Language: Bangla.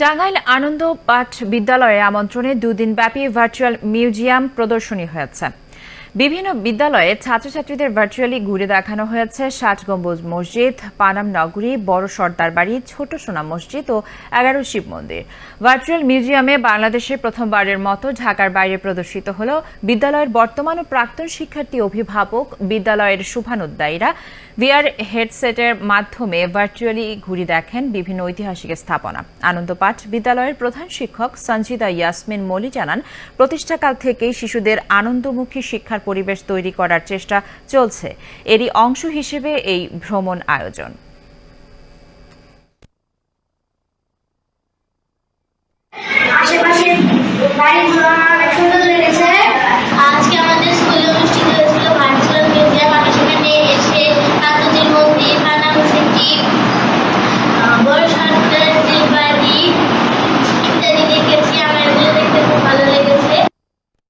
টাঙ্গাইল আনন্দ পাঠ বিদ্যালয়ে আমন্ত্রণে দুদিনব্যাপী ভার্চুয়াল মিউজিয়াম প্রদর্শনী হয়েছে। বিভিন্ন বিদ্যালয়ে ছাত্রছাত্রীদের ভার্চুয়ালি ঘুরে দেখানো হয়েছে ষাট গম্বুজ মসজিদ, পানাম নগরী, বড় সর্দার বাড়ি, ছোট সোনা মসজিদ ও এগারো শিব মন্দির। ভার্চুয়াল মিউজিয়ামে বাংলাদেশে প্রথমবারের মতো ঢাকার বাইরে প্রদর্শিত হল বিদ্যালয়ের বর্তমান ও প্রাক্তন শিক্ষার্থী অভিভাবক বিদ্যালয়ের শুভানুদ্দায়ীরা ভিআর হেডসেটের মাধ্যমে ভার্চুয়ালি ঘুরে দেখেন বিভিন্ন ঐতিহাসিক স্থাপনা। আনন্দপাঠ বিদ্যালয়ের প্রধান শিক্ষক সঞ্জিদা ইয়াসমিন মলি জানান, প্রতিষ্ঠাকাল থেকেই শিশুদের আনন্দমুখী শিক্ষার পরিবেশ তৈরি করার চেষ্টা চলছে। এরই অংশ হিসেবে এই ভ্রমণ আয়োজন। বাড়িগুলো